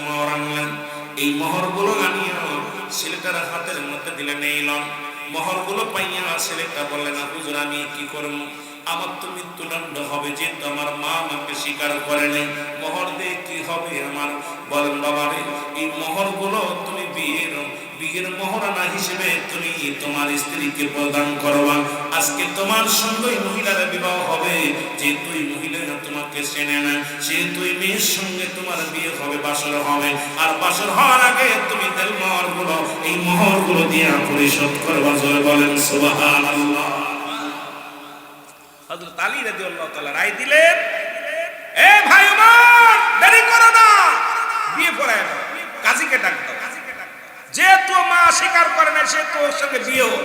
মোহর আনলেন। এই মোহরগুলো ছেলেটা বললেন হুজুর, আমি কি করব? আমার তো মৃত্যুদণ্ড হবে, যেহেতু আমার মা আমাকে স্বীকার করে মোহর দিয়ে কি হবে আমার? বলেন বাবা রে এই মোহরগুলো তুমি বিয়ের বিয়ের মহারানা হিসেবে তুমি তোমার স্ত্রীকে প্রদান করবা। আজকে তোমার সঙ্গে ওই মহিলার বিবাহ হবে। যে তুই মহিলারা তোমাকে চেনে না, সে তুই মেয়ের সঙ্গে তোমার বিয়ে হবে, বাসর হবে। আর বাসর হওয়ার আগে তুমি তেল মোহরগুলো এই মোহরগুলো দিয়ে পরিশোধ করবা। জোরে বলেন, সুবহানাল্লাহ। হযরত আলী রাদিয়াল্লাহু তাআলা রায় দিলেন, এ ভাই আমার, দেরি করো না বিয়ে পড়ায় দাও কাজীকে ডাক দাও যেহেতু মা স্বীকার করে না সে তো ওর সঙ্গে বিয়ে হল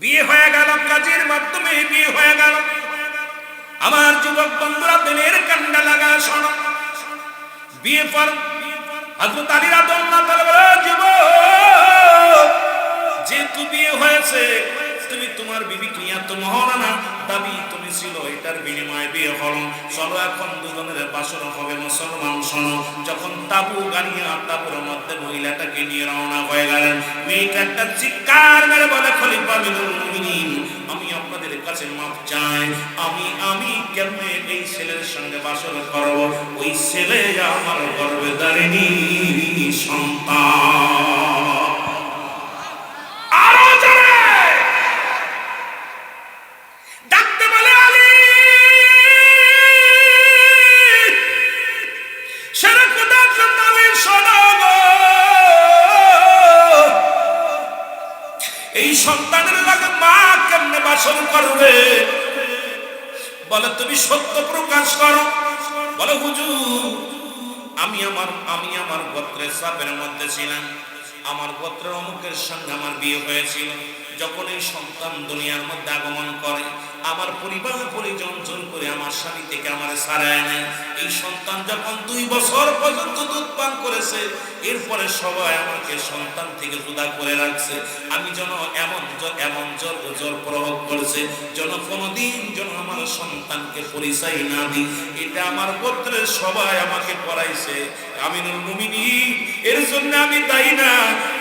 বিয়ে হয়ে গেল কাজের মাধ্যমে, বিয়ে হয়ে গেল। আমার যুবক বন্ধুরা দিনের কান্ডা লাগা শোনো। বিয়ে পর হযরত আলীরা তাআলা বলে যুবক, যেহেতু বিয়ে হয়েছে তুমি তোমার দাবি তুমি ছিল এটার বিনিময়ে বিয়ে হলো। চলো এখন দুজনের হবে মুসলমান শোনো। যখন তাবু তাবুর মধ্যে মহিলাটাকে নিয়ে রওনা হয়ে গেলেন, মেয়েটা মেরে বলে, খলিফা মিনুল আমি আপনাদের কাছে মাপ চাই। আমি আমি কেমনে এই ছেলের সঙ্গে বাসর করব? ওই ছেলে আমার গর্বে দাঁড়িয়ে সন্তান। তুমি সত্য প্রকাশ করো। বলো, হুজুর, আমি আমার আমি আমার গোত্রের সাপের মধ্যে ছিলাম। আমার গোত্রের অমুকের সঙ্গে আমার বিয়ে হয়েছিল। যখন এই সন্তান দুনিয়ার মধ্যে আগমন করে আমার পরিবার পরিজন করে আমার স্বামী থেকে আমার সারায় নেয়। এই সন্তান যখন দুই বছর পর্যন্ত দুধ পান করেছে, এরপরে সবাই আমাকে সন্তান থেকে জুদা করে রাখছে। আমি যেন এমন এমন জোর জোর প্রয়োগ করেছে যেন কোনোদিন যেন আমার সন্তানকে পরিচয় না দিই। এটা আমার গোত্রের সবাই আমাকে পড়াইছে। আমিনুল মুমিনি এর জন্য আমি দায়ী না।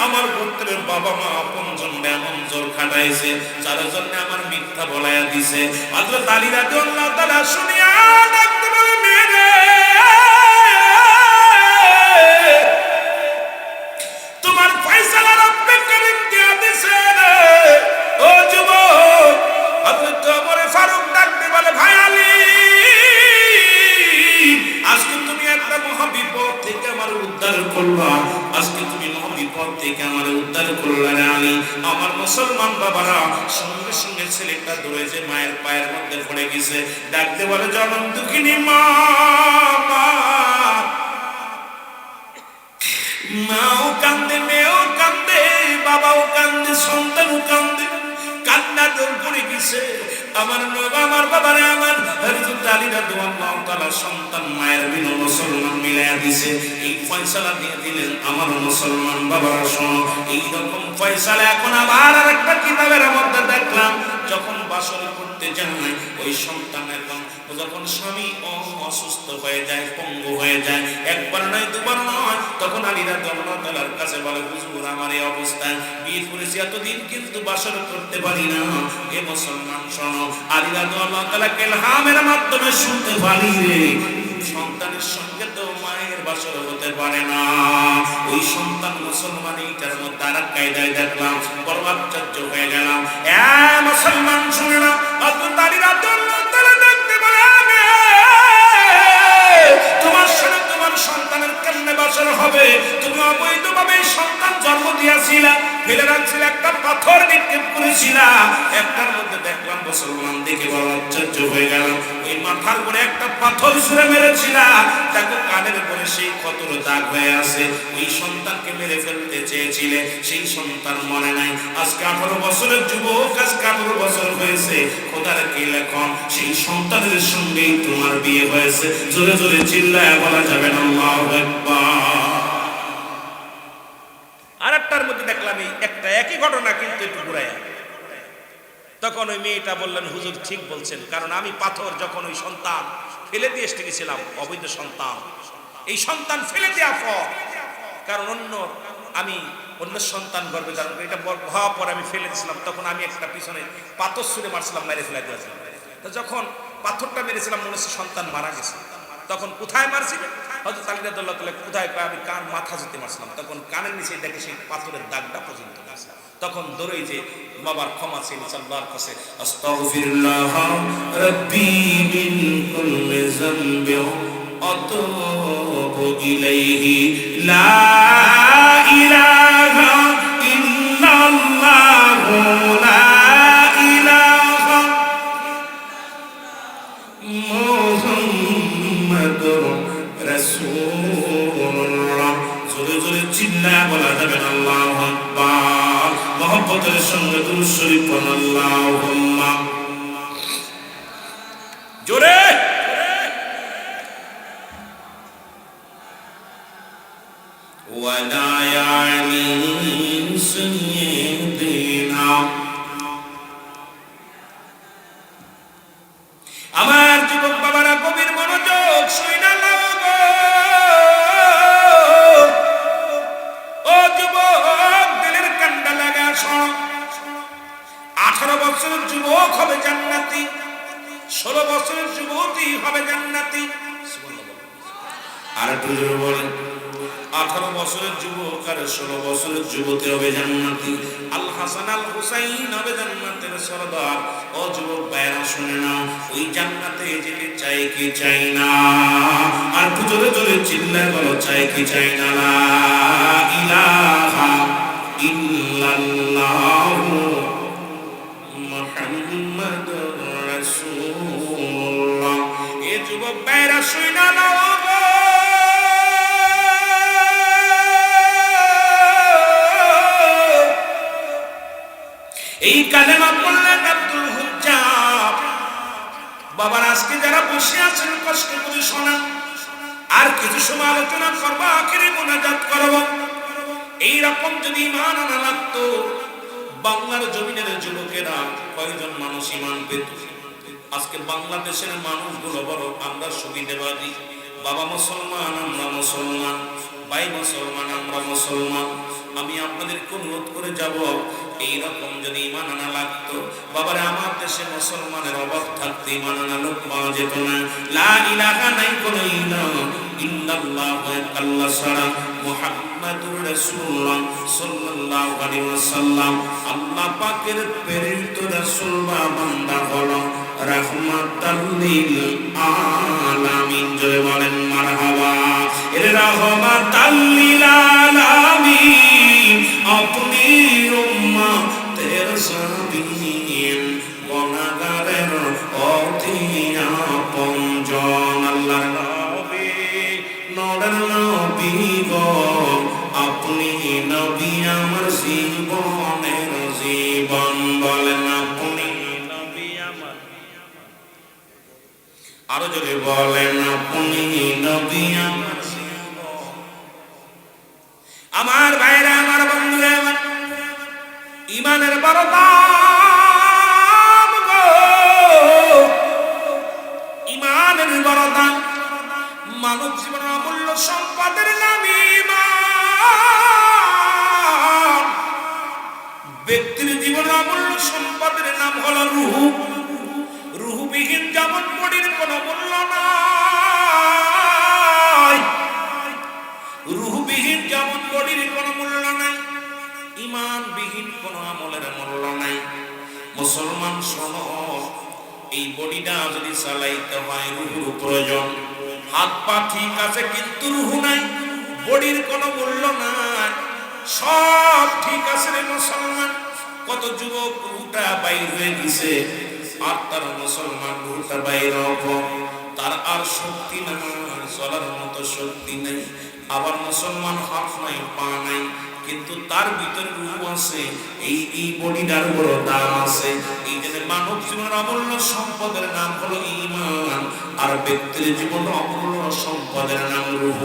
আমার গোত্রের বাবা মা আপন জন্য এমন খাটাইছে যার জন্য আমার মিথ্যা বলাইয়া দিছে। মাত্র তালি রাতে আল্লাহ তালা শুনিয়া বলে, মেরে! তোমার ফয়সালার অপেক্ষা দেয়া দিছে রে। ও যুবক, হযরত ফারুক ডাকতে বলে, ভাই আলী, আজকে তুমি একটা মহাবিপদ থেকে আমার উদ্ধার করলা তুমি থেকে আমার উদ্ধার করলা রে আলী আমার মুসলমান বাবারা, সঙ্গে সঙ্গে ছেলেটা দৌড়ে যে মায়ের পায়ের মধ্যে পড়ে গেছে, ডাকতে বলে জনম দুঃখিনী মা মাও কান্দে মেয়েও কান্দে বাবাও কান্দে সন্তানও কান্দে কান্না দোল পড়ে গেছে আমার আমার বাবারে আমার। হযরত আলীরা দোয়া তালা সন্তান মায়ের বিন মুসলমান মিলাইয়া দিছে। এই ফয়সালা দিয়ে দিলেন আমার মুসলমান বাবার, শোনো। এই রকম ফয়সালা এখন আবার আরেকটা কিতাবের মধ্যে দেখলাম, যখন বাসর করতে যায় ওই সন্তান এখন যখন স্বামী অসুস্থ হয়ে যায়, পঙ্গু হয়ে যায়, একবার নয়, দুবার নয়, তখন আলীরা আল্লাহ কাছে বলে, হুজুর, আমার এই অবস্থা। বিয়ে করেছি এতদিন, কিন্তু বাসর করতে পারি না। এ মুসলমান, শোনো আলীরা আল্লাহ তালা কেলহামের মাধ্যমে শুনতে পারি রে। সন্তানের সঙ্গে বাসর হতে পারে না। ওই সন্তান মুসলমান এইটার মধ্যে আর এক কায়দায় দেখলাম পরমাচার্য হয়ে গেলাম। মুসলমান, শুনে না তোমার সাথে তোমার সন্তানের কেমনে বাসর হবে। তুমি অবৈধভাবে সন্তান জন্ম দিয়েছিলা, ফেলে রাখছিল একটা পাথর নিক্ষেপ করেছিলা। একটার মধ্যে দেখলাম মুসলমান দেখে বড় আশ্চর্য হয়ে গেল। ওই মাথার উপরে একটা পাথর ছুঁড়ে মেরেছিলা। দেখো কানের উপরে সেই ক্ষতর দাগ হয়ে আছে। ওই সন্তানকে মেরে ফেলতে চেয়েছিলে, সেই সন্তান মনে নাই। আজকে আঠারো বছরের যুবক, আজকে আঠারো বছর হয়েছে। খোদার কি লেখন? সেই সন্তানের সঙ্গেই তোমার বিয়ে হয়েছে। জোরে জোরে চিল্লায় বলা যাবে না আর মধ্যে দেখলাম একটা একই ঘটনা কিন্তু একটু তখন ওই মেয়েটা বললেন, হুজুর ঠিক বলছেন, কারণ আমি পাথর যখন ওই সন্তান ফেলে দিয়ে এসে গেছিলাম, অবৈধ সন্তান। এই সন্তান ফেলে দেওয়া পর, কারণ অন্য আমি অন্য সন্তান গর্বে ধারণ এটা হওয়ার পর আমি ফেলে দিয়েছিলাম, তখন আমি একটা পিছনে পাথর ছুঁড়ে মারছিলাম, মেরে ফেলে দিয়েছিলাম তো যখন পাথরটা মেরেছিলাম, মনে হচ্ছে সন্তান মারা গেছে। তখন কোথায় মারছিলেন হয়তো তালিদাদুল্লাহ তালা কোথায় পায়? আমি কান, মাথা যেতে মারছিলাম। তখন কানের নিচে দেখে সেই পাথরের দাগটা পর্যন্ত তখন ধরেই যে বাবার ক্ষমা ছিল আল্লাহর কাছে, আস্তাগফিরুল্লাহ রাব্বি মিন কুল্লি যামবি আতুবু ইলাইহি, লা ইলাহা সঙ্গে দুরূদ শরীফ পড়ুন আল্লাহুম্মা জোরে ولا يعلم سيدنا আমার যুবক একটু বলেন, আঠারো বছরের যুবক আর ষোলো বছরের যুবতী হবে জান্নাতি। আল হাসান, আল হুসাইন হবে জান্নাতের সরদার। ও যুবক বাইরা শুনে ওই জান্নাতে যেতে চাই কি চাই আর জোরে জোরে বলো চাই কি চাই না? ইলাহা ইল্লাল্লাহু। কালেমা পড়লেন আব্দুল হুজ্জাব। বাবার আজকে যারা বসে আছেন, কষ্ট করে শোনা। আর কিছু সময় আলোচনা করব, আখেরে মোনাজাত করব। এই রকম যদি ইমান আনা লাগতো, বাংলার জমিনের যুবকেরা কয়জন মানুষ ইমান পেত? আজকে বাংলাদেশের মানুষগুলো বড় আমরা সুবিধেবাদী। বাবা মুসলমান, আমরা মুসলমান। ভাই মুসলমান, আমরা মুসলমান। আমি আপনাদেরকে অনুরোধ করে যাব এই রকম যদি ইমান আনা লাগতো, বাবারে, আমার দেশে মুসলমানের অভাব থাকতে ইমান আনা লোক পাওয়া যেত না। লা ইলাহা নাই কোনো ইলাহ ইল্লাল্লাহ আল্লাহ ছাড়া মুহাম্মাদুর রাসূলুল্লাহ সাল্লাল্লাহু আলাইহি ওয়াসাল্লাম। আল্লাহ পাকের প্রেরিত রাসূল বা বান্দা হলো রাহমাতাল লিল আলামিন। জয় বলেন, মারহাবা। এর রাহমাতাল লিল আলামিন। আপনি উম্মতের সাবিন গুনাহগারের অতি আপনজন আল্লাহর নবী, নরের নবী গো, আপনি নবী আমার জীবনের ইমানের বড় দাম গো ইমানের বড় দাম মানব জীবনের অমূল্য সম্পদের নাম ইমান ব্যক্তির জীবনের অমূল্য সম্পদের নাম হলো রুহু। মুসলমান শোনো, এই বডিটা যদি চালাইতে হয় রুহুর প্রয়োজন। হাত পা ঠিক আছে কিন্তু রুহু নাই, বডির কোনো মূল্য নাই। সব ঠিক আছে রে মুসলমান। কত যুবক রুহুটা বাইর হয়ে গেছে, আর তার মুসলমান রুহুটা বাইর তার আর শক্তি নাই চলার মতো শক্তি নেই। আবার মুসলমান হাত নাই, পা নাই। কিন্তু তার ভিতরে রূপ আছে, এই এই বডিটার বড় দাম আছে। এই জন্য মানব জীবনের অমূল্য সম্পদের নাম হলো ইমান আর ব্যক্তির জীবন অমূল্য সম্পদের নাম রূহ।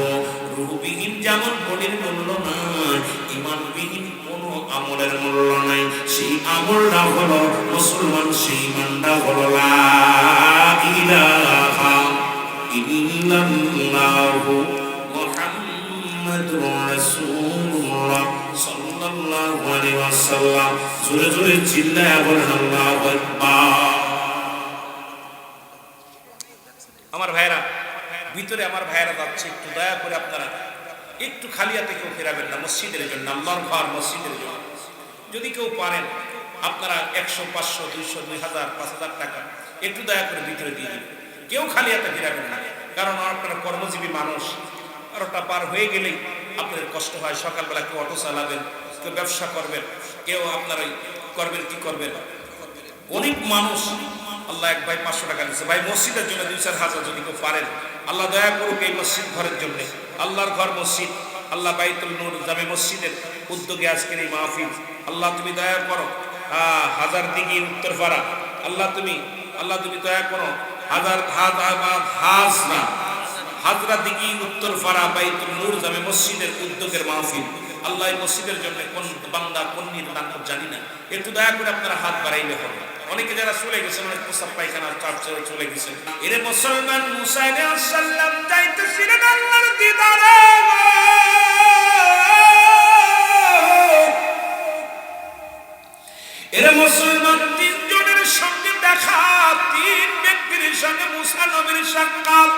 রূহবিহীন যেমন বডির মূল্য নাই ইমানবিহীন কোনো আমলের মূল্য নাই। সেই আমলটা হলো মুসলমান, সেই মানটা হলো লা ইলাহা ইল্লাল্লাহু মুহাম্মাদুর আলাইহি ওয়াসাল্লাম, জোরে জোরে চিল্লায়া বলেন, আল্লাহু আমার ভাইরা ভিতরে আমার ভাইরা যাচ্ছে, একটু দয়া করে আপনারা একটু খালিয়াতে কেউ ফেরাবেন না, মসজিদের জন্য, আল্লাহর ঘর মসজিদের জন্য। যদি কেউ পারেন, আপনারা একশো, পাঁচশো, দুইশো, দুই হাজার, পাঁচ হাজার টাকা একটু দয়া করে ভিতরে দিয়ে দিন কেউ খালিয়াতে ফেরাবেন না, কারণ আপনারা কর্মজীবী মানুষ। আর ওটা পার হয়ে গেলেই আপনাদের কষ্ট হয়, সকালবেলা কেউ অটো চালাবেন ব্যবসা করবেন। কেউ আপনারা করবেন কি করবেন? অনেক মানুষ, আল্লাহ এক ভাই পাঁচশো টাকা দিচ্ছে ভাই, মসজিদের জন্য দুই চার হাজার যদি কেউ পারেন, আল্লাহ দয়া করুক এই মসজিদ ঘরের জন্য। আল্লাহর ঘর মসজিদ, আল্লাহ বাইতুল নূর জামে মসজিদের উদ্যোগে আজকের এই মাহফিল। আল্লাহ তুমি দয়া করো হাজার দিঘি উত্তরপাড়া আল্লাহ তুমি আল্লাহ তুমি দয়া করো, হাজার হাজার হাজরা হাজরা দিঘি উত্তরপাড়া বাইতুল নূর জামে মসজিদের উদ্যোগের মাহফিল। আল্লাহ মসজিদের জন্য কোন বান্দা, কোন নির দান জানি না। একটু দয়া করে আপনারা হাত বাড়াইলে হবে। অনেকে যারা চলে গেছেন, অনেক প্রস্তাব পায়খানা চলে গেছেন। এরে মুসলমান মুসাইনে সাল্লাম যাইতেছিলেন আল্লাহর দিদারে। এরে মুসলমান তিনজনের সঙ্গে দেখা, তিন ব্যক্তির সঙ্গে মুসা নবীর সাক্ষাৎ।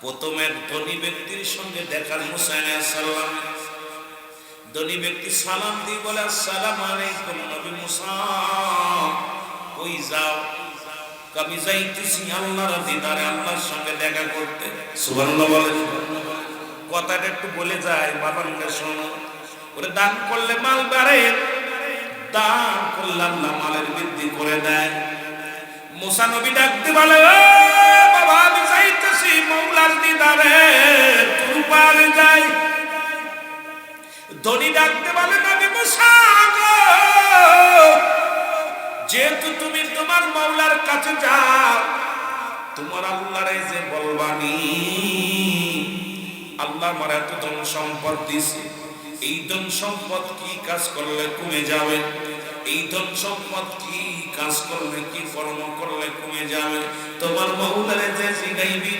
প্রথমে ধনী ব্যক্তির সঙ্গে দেখার মুসাইন সাল্লাম ধনী ব্যক্তি সালাম দিয়ে বলে, আসসালাম আলাইকুম নবী মুসা। কই যাও? আমি যাইতেছি আল্লাহর দিদারে, আল্লাহর সঙ্গে দেখা করতে। সুবহানাল্লাহ বলেন। কথাটা একটু বলে যায়, বাবানকে শোনো। ওরে দান করলে মাল বাড়ে, দান করলে আল্লাহ মালের বৃদ্ধি করে দেয়। মুসা নবী ডাকতে বলে "ও যাইতেছি মৌলার দিদারে তোর যাই। ধনী ডাকতে বলে, নবী যেহেতু তুমি তোমার মৌলার কাছে যাও, তোমার আল্লাহরে যে বলবানি আল্লাহ আমার এত ধন সম্পদ দিছে এই ধন সম্পদ কি কাজ করলে কমে যাবে? এই ধন সম্পদ কি কাজ করলে, কি কর্ম করলে কমে যাবে? তোমার মৌলারে যে জিগাইবি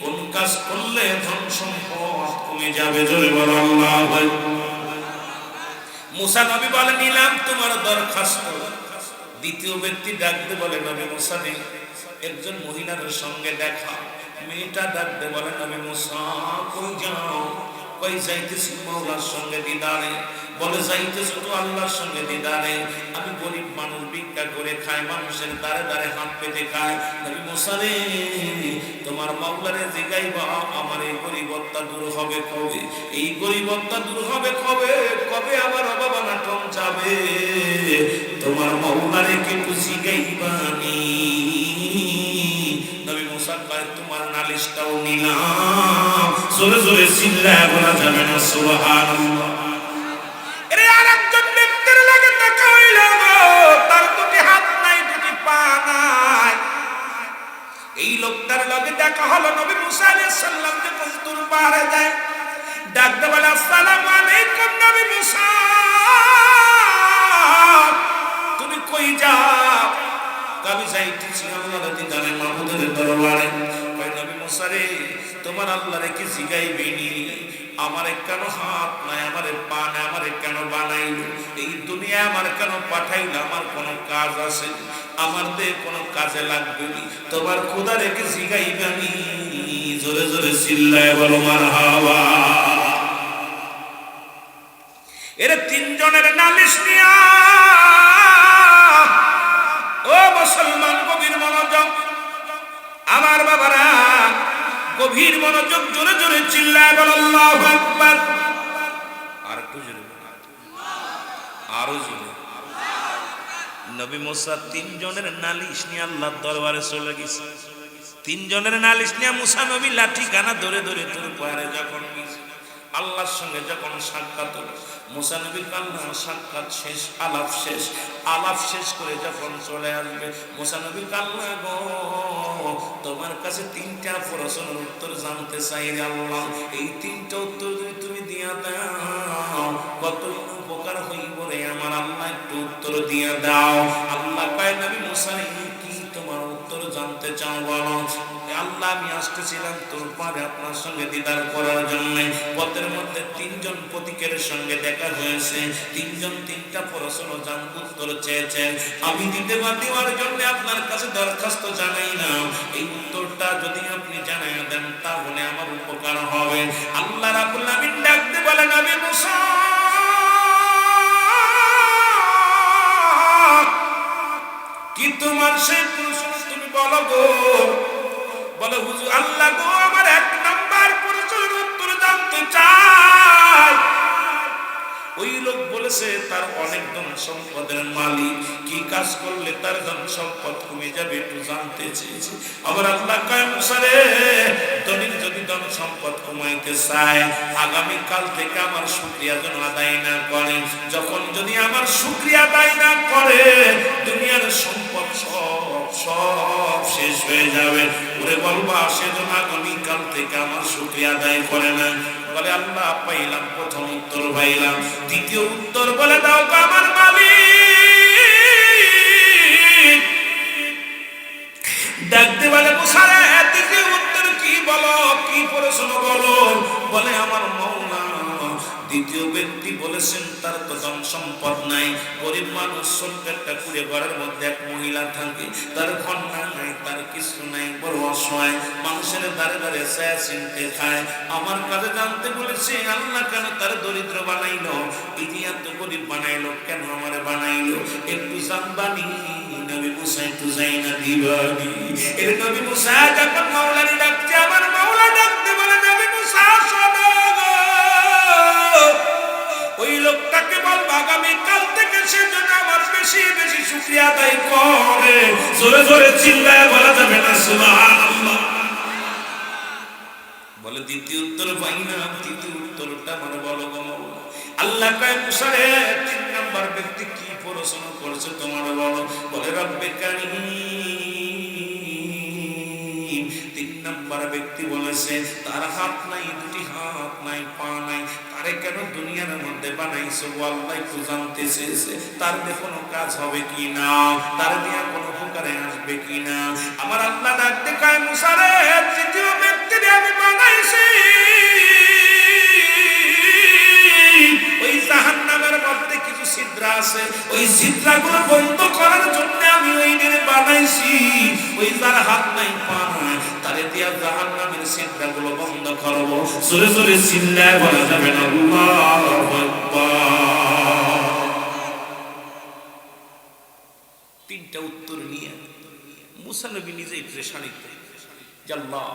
কোন কাজ করলে ধন সম্পদ কমে যাবে? জোরে বলো মুসা নবী বলে, নিলাম তোমার দরখাস্ত। দ্বিতীয় ব্যক্তি ডাকতে বলে, নবী মুসা নেই একজন মহিলার সঙ্গে দেখা। মেয়েটা ডাকতে বলে, নবী মুসা, কই যাও? কই যাইতেছি মৌলার সঙ্গে দিদারে। বলে, যাইতেছ তো আল্লাহর সঙ্গে দিদারে। আমি গরিব মানুষ, ভিক্ষা করে খাই, মানুষের দ্বারে দ্বারে হাত পেতে খাই। নবী মুসা রে, তোমার মাওলারে জিগাইবা, আমার এই গরিবত্তা দূর হবে কবে? এই গরিবত্তা দূর হবে কবে? কবে আমার অভাব নাটন যাবে? তোমার মাওলারে কিন্তু জিগাইবানি। নবী নালিশটাও নিলাম তার দুটি হাত নাই, দুটি পা নাই। এই লোকটার লগে দেখা হলো নবী মুসা আলাইহিস সালাম যখন দূর পারে যায়। ডাকতে বলে, আসসালামু আলাইকুম নবী মুসা। তুমি কই যাও? আমি যাইতেছি আল্লাহর দিদারে মাহমুদের দরবারে কই নবী মুসা রে তোমার আল্লাহরে কি জিগাইবিনি? আমারে কেন হাত নাই, আমারে পা নাই, আমারে কেন বানাইল? এই দুনিয়া আমার কেন পাঠাইল? আমার কোনো কাজ আছে? আমার দে কোনো কাজে লাগবে তোমার খোদা রেখে জিগাইবানি? জোরে জোরে চিল্লায় বলো মার হাওয়া এর তিনজনের নালিশ নিয়া। ও মুসলমান গভীর মনোযোগ। আমার বাবারা গভীর মনোযোগ জোরে জোরে চিল্লায় বল, আল্লাহু আকবার। আর একটু জোরে। আরও জোরে। নবী মুসা তিনজনের নালিশ নিয়ে আল্লাহর দরবারে চলে গেছে। তিনজনের নালিশ নিয়ে মুসা নবী লাঠি কানা ধরে ধরে তোর পারে যখন আল্লাহর সঙ্গে যখন সাক্ষাৎ হলো কান্না সাক্ষাৎ শেষ, আলাপ শেষ। আলাপ শেষ করে যখন চলে আসবে কান্না গো, তোমার কাছে তিনটা প্রশ্নের উত্তর জানতে চাই আল্লাহ। এই তিনটা উত্তর যদি তুমি দিয়া দাও, কত উপকার হইব রে আমার আল্লাহ, একটু উত্তর দিয়া দাও। আল্লাহ কয়, নবী মুসা কি তোমার উত্তর জানতে চাও বলো? আল্লাহ আমি আসতেছিলাম তোর পারে আপনার সঙ্গে দিদার করার জন্য। পথের মধ্যে তিনজন প্রতীকের সঙ্গে দেখা হয়েছে। তিনজন তিনটা প্রশ্ন জান উত্তর চেয়েছেন। আমি দিতে বা দেওয়ার জন্য আপনার কাছে দরখাস্ত জানাই না এই উত্তরটা যদি আপনি জানাই দেন, তাহলে আমার উপকার হবে। আল্লাহ আমিন ডাকতে বলেন, আমি কি তোমার সেই প্রশ্ন তুমি বলো গো? বলো, হুজুর আল্লাহ গো, আমার এক নাম্বার প্রশ্নের উত্তর জানতে চাই। ওই লোক বলেছে, তার অনেক ধন সম্পদের মালিক, কি কাজ করলে তার ধন সম্পদ কমে যাবে একটু জানতে চেয়েছে। আবার আল্লাহ যদি ধন সম্পদ কমাইতে চায় আগামী কাল থেকে আমার শুক্রিয়া যেন আদায় না করে। যখন যদি আমার শুক্রিয়া আদায় না করে, দুনিয়ার সম্পদ সব সব শেষ হয়ে যাবে। ওরে বলবা সেজন্য আগামী কাল থেকে আমার শুক্রিয়া আদায় করে না। বলে, আল্লাহ, পাইলাম, প্রথম উত্তর পাইলাম। দ্বিতীয় উত্তর বলে দাও আমার মালিক। ধন সম্পদ নাই। গরিব মানুষ একটা কুড়ে ঘরের মধ্যে এক মহিলা থাকে, তার কন্যা নাই, তার কিছু নাই, বড় অসহায়। মানুষের দ্বারে দ্বারে ছায়া চিনতে খায়। আমার কাছে জানতে বলেছে, আল্লাহ কেন তার দরিদ্র বানাইলো? ইতিহাস তো গরিব বানাইলো, কেন আমারে বানাইলো? একটু জানবানি, নবী মুসা একটু যাই না দিবানি। এর নবী মুসা যখন মাওলানি ডাকছে লোকটাকে বল আগামী কাল থেকে সে যেন আমার বেশি বেশি শুক্রিয়া আদায় করে। জোরে জোরে চিল্লায় বলা যাবে না, সুবহানাল্লাহ। বলে, দ্বিতীয় উত্তর পাই না, তৃতীয় উত্তরটা মানে বলো গো আল্লাহ কয়, মুসারে, তিন নাম্বার ব্যক্তি কি প্রশ্ন করছে তোমার বলো? বলে, রব্বে তিন নাম্বার ব্যক্তি বলেছে, তার হাত নাই, দুটি হাত নাই, পা নাই তারে কেন দুনিয়ার মধ্যে বানাইছো? আল্লাহ একটু জানতে চেয়েছে, তার দিয়ে কোনো কাজ হবে কি না তার দিয়ে কোনো উপকারে আসবে কি না আমার আল্লাহ ডাকতে কয় মুসারে তৃতীয় ব্যক্তিরে আমি বানাইছি। ওই জাহান নামের মধ্যে কিছু ছিদ্র আছে, ওই ছিদ্রাগুলো বন্ধ করার জন্য আমি ওই দিনে বানাইছি। ওই যার হাত নাই, পা নাই, তারে দিয়া জাহান নামের ছিদ্রাগুলো বন্ধ করব। চিল্লায় বলা যাবে না তিনটা উত্তর নিয়ে নিজেই প্রেশানিত জাল্লাহ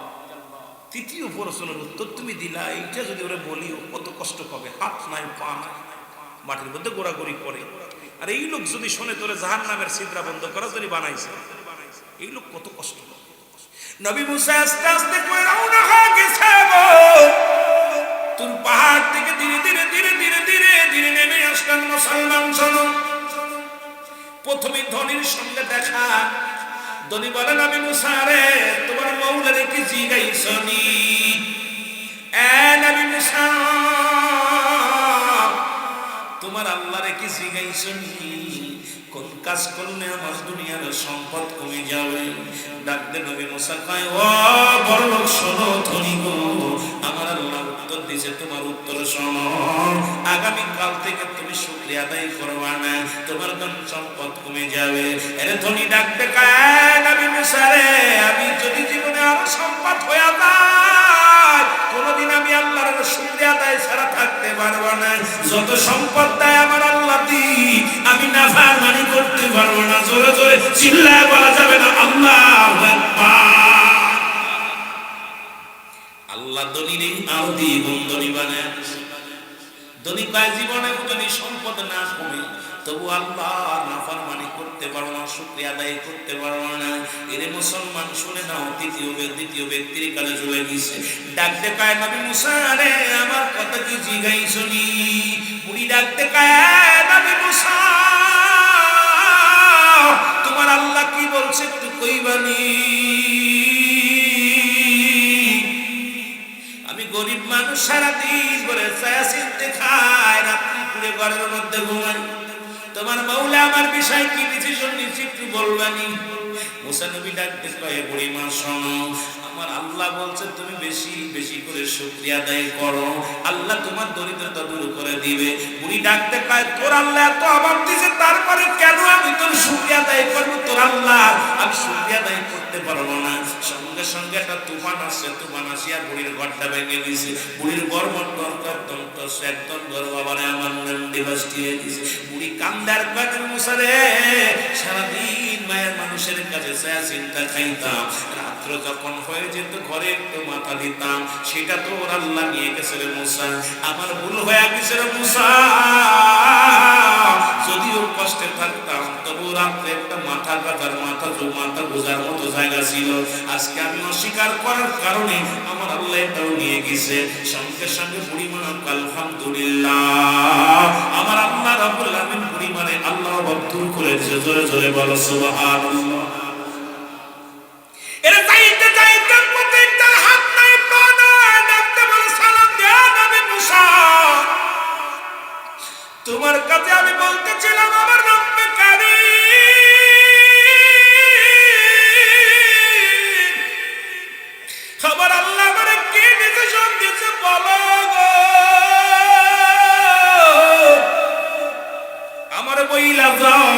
তৃতীয় প্রশ্নের উত্তর তুমি দিলা, এইটা যদি ওরা বলিও, কত কষ্ট পাবে, হাত নাই, পা নাই, মাটির মধ্যে গোড়াগড়ি করে। আর এই লোক যদি শোনে, তোরে জাহান নামের ছিদ্রা বন্ধ করা যদি বানাইছে, এই লোক কত কষ্ট নবী মুসা আস্তে আস্তে করে রওনা হয়ে গেছে। পাহাড় থেকে ধীরে ধীরে ধীরে ধীরে ধীরে ধীরে নেমে আসলেন মুসলমান শোনো প্রথমে ধনির সঙ্গে দেখা। ধনী বলেন আমি মুসারে তোমার মৌলারে কি জিগাইছনি এ নবী মুসা, তোমার আল্লাহরে কি জিগাইছনি কোন কাজ করলে আমার দুনিয়ার সম্পদ কমে যাবে? ডাকতে নবী মুসা কয়, ও বড় লোক, শোনো ধনী গো, আমার আল্লাহ উত্তর দিছে তোমার উত্তর শোনো। আগামী কাল থেকে তুমি শুক্রিয়া আদায় করবা না, তোমার ধন সম্পদ কমে যাবে। এরে ধনী ডাকতে কয় নবী মুসা আমি যদি জীবনে আরও সম্পদ হয়ে যায় কোনদিন আমি আল্লাহর শুক্রিয়া দায় ছাড়া থাকতে পারব না। যত সম্পদ দেয় আমার আল্লাহ দি আমি না ফারমানি করতে পারব না। জোরে জোরে চিল্লায় বলা যাবে না, আল্লাহ আল্লাহ দলিল আও দ্বিগুণ দলি বানায়। পায় জীবনে যদি সম্পদ না কমে, তবু আল্লাহ নাফরমানি করতে পারব না, শুক্রিয়া আদায় করতে পারব না। এরে মুসলমান, শুনে নাও, তৃতীয় দ্বিতীয় ব্যক্তির কাছে চলে গেছে। ডাকতে পায় নবী মুসা রে, আমার কথা কি জিগাই শুনি বুড়ি ডাকতে পায় নবী মুসা, তোমার আল্লাহ কি বলছে একটু কইবানি মানুষ সারাদিন করে চিনতে খায়, রাত্রি পুরে ঘরের মধ্যে ঘুমায়। তোমার মাওলা আমার বিষয় কি ডিসিশন নিচ্ছে একটু বলবানি মুসা নবী ডাকতে বুড়ি মা আমার আল্লাহ বলছে তুমি বেশি বেশি করে শুকরিয়া করো। আল্লাহ তোমার দরিদ্রতা দূর করে দিবে। বুড়ি ডাকতে পায় তোর আল্লাহ এত অভাব তারপরে কেন আমি তোর শুকরিয়া করব? তোর আল্লাহ, আমি শুকরিয়া করতে পারব না। সঙ্গে সঙ্গে একটা তুফান আসছে, তুফান আসিয়া বুড়ির ঘরটা ভেঙে দিয়েছে। বুড়ির ঘর মটর তন্ত একদম ঘর আমার নন্দি বাস্টিয়ে দিছে বুড়ি কান্দার কাজের সারাদিন মায়ের মানুষের কাছে চিন্তা খাইতাম রাত্র যখন হয়ে যেত ঘরে একটু মাথা দিতাম। সেটা তো ওর আল্লাহ নিয়ে গেছে রে মুসা। আমার ভুল হয়ে গেছে রে মুসা যদিও কষ্টে থাকতাম, তবু রাত্রে একটা মাথা কাটার মাথা মাথা বোঝার মতো জায়গা ছিল। আজকে আমি অস্বীকার করার কারণে আমার আল্লাহ এটাও নিয়ে গেছে। সঙ্গে সঙ্গে মা আলহামদুলিল্লাহ। আমার আল্লাহ রাব্বুল আলামিন বুড়ি মানে আল্লাহ দূর করেছে জোরে জোরে বলো, সুবহানাল্লাহ। তোমার কাছে আমি বলতেছিলাম, আমার রব্বে কারীম। আমার আল্লাহ আমারে কি ডিসিশন দিয়েছে বলো আমার বইলা যাও।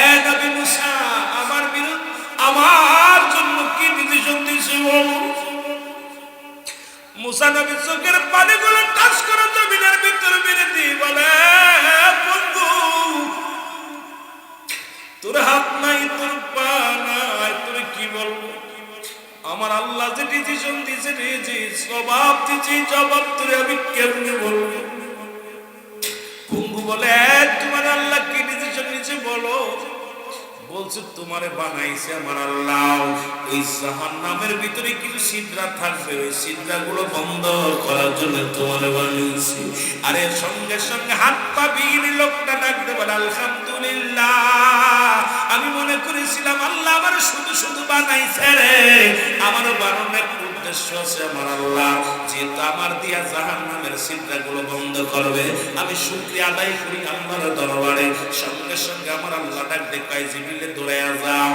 এ নবী মুসা, আমার জন্য কি নবী চোখের পানিগুলো স্বভাব জবাব তোরে আমি কেমনে বলব? কুঙ্গু বলে তোমার আল্লাহ কি ডিসিশন নিয়েছে বলো? বলছে, তোমারে বানাইছে আমার আল্লাহ। ওই জাহান্নামের ভিতরে কিছু সিদরা থাকবে। ওই সিদরা গুলো বন্ধ করার জন্য তোমারে বানিয়েছে। আরে সঙ্গে সঙ্গে হাত পা বিগিনি লোকটা ডাকতে বলে, আলহামদুলিল্লাহ, আমি মনে করেছিলাম আল্লাহ আমার শুধু শুধু বানাইছে রে। আমারও একটা উদ্দেশ্য আছে আমার আল্লাহ যেহেতু আমার দিয়া জাহান্নামের সিদরা গুলো বন্ধ করবে, আমি শুক্রিয়া আদায় করি দরবারে। সঙ্গে সঙ্গে আমার আল্লাহ ডাক জিবিলে দৌড়াইয়া যাও।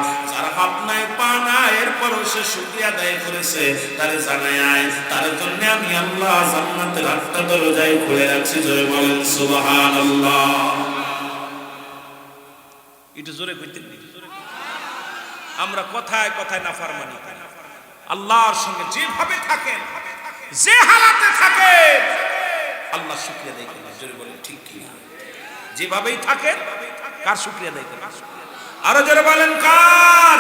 সে শুক্রিয়া আদায় করেছে, তারে জানাই আয়। তার জন্য আমি আল্লাহ জান্নাতের আটটা দরজায় খুলে রাখছি জয় বলেন একটু জোরে কইতেন নি? আমরা কথায় কথায় নাফারমানি করি। আল্লাহর সঙ্গে যেভাবে থাকেন, যে হালাতে থাকেন, আল্লাহ শুক্রিয়া দেয় কিনা জোরে বলেন, ঠিক কিনা যেভাবেই থাকেন, কার শুক্রিয়া দেয় কিনা আরও জোরে বলেন, কার?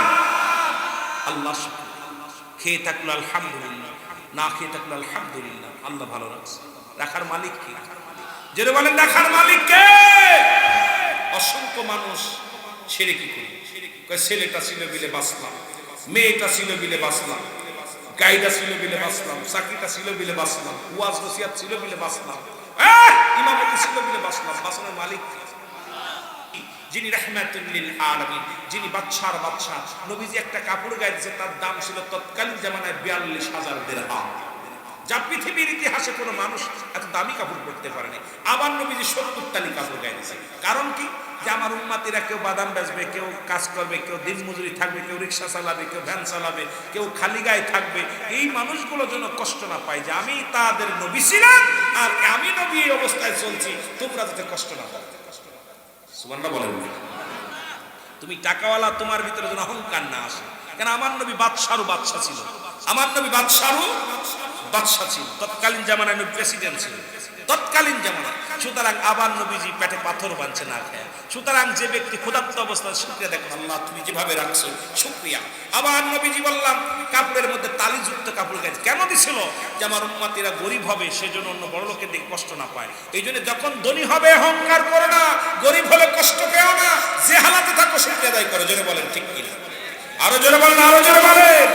আল্লাহ খেয়ে থাকল আলহামদুলিল্লাহ, না খেয়ে থাকল আলহামদুলিল্লাহ, আল্লাহ ভালো রাখছে। রাখার মালিক কি? জোরে বলেন, রাখার মালিক কে? অসংখ্য মানুষ ছেড়ে কি করি? ছেলেটা ছিল বিলে বাঁচলাম। মেয়েটা ছিল বিলে বাঁচলাম গাইডা ছিল বিলে বাঁচলাম, চাকরিটা ছিল বিলে বাঁচলাম, ওয়াজ নসিয়াত ছিল বিলে বাঁচলাম! ইমামতি ছিল বিলে বাঁচলাম, বাঁচানোর মালিক যিনি রহমাতুল্লিল আলামিন, যিনি বাদশার বাচ্চা নবীজি একটা কাপড় গায়ে তার দাম ছিল তৎকালীন জামানায় বিয়াল্লিশ হাজার দেড়হাম। যা পৃথিবীর ইতিহাসে কোনো মানুষ এত দামি কাপড় পরতে পারেনি। আবার নবীজি সত্তর তালি কাপড় গায়ে দিয়েছে কারণ কি? যে আমার উন্মাতিরা কেউ বাদাম বেচবে, কেউ কাজ করবে, কেউ দিন মজুরি থাকবে, কেউ রিক্সা চালাবে, কেউ ভ্যান চালাবে, কেউ খালি গায়ে থাকবে। এই মানুষগুলো যেন কষ্ট না পায় যে আমি তাদের নবী ছিলাম আর আমি নবী এই অবস্থায় চলছি, তোমরা যাতে কষ্ট না পাও। সুবহানাল্লাহ বলেন তুমি টাকাওয়ালা, তোমার ভিতরে যেন অহংকার না আসে। কেন? আমার নবী বাদশারও বাদশা ছিল। আমার নবী বাদশারও বাদশা ছিল, তৎকালীন জামানায় নবী প্রেসিডেন্ট ছিল। তৎকালীন জামানা সুতরাং আবার নবীজি পেটে পাথর বানছে না খেয়ে। সুতরাং যে ব্যক্তি ক্ষুধার্ত অবস্থায়, শুক্রিয়া দেখেন আল্লাহ, তুমি যেভাবে রাখছো, শুক্রিয়া। আবার নবীজি বললাম, কাপড়ের মধ্যে তালিযুক্ত কাপড় গাছ কেন দিছিল? যে আমার উম্মাতিরা গরিব হবে, সেজন্য অন্য বড় লোকের দিকে কষ্ট না পায়। এই জন্য যখন ধনী হবে, অহংকার করো না। গরিব হলে কষ্ট পেও না। যে হালাতে থাকো শুক্রিয়া আদায় করো। জোরে বলেন, ঠিক কিনা? আরও জোরে বলেন, আরও জোরে বলেন।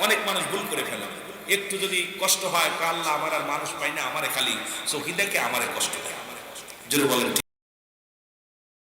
অনেক মানুষ ভুল করে ফেলে। একটু যদি কষ্ট হয় আল্লাহ আমার আর মানুষ পাই না, আমারে খালি সৌখিন দেখে আমারে কষ্ট দেয়। জোরে বলেন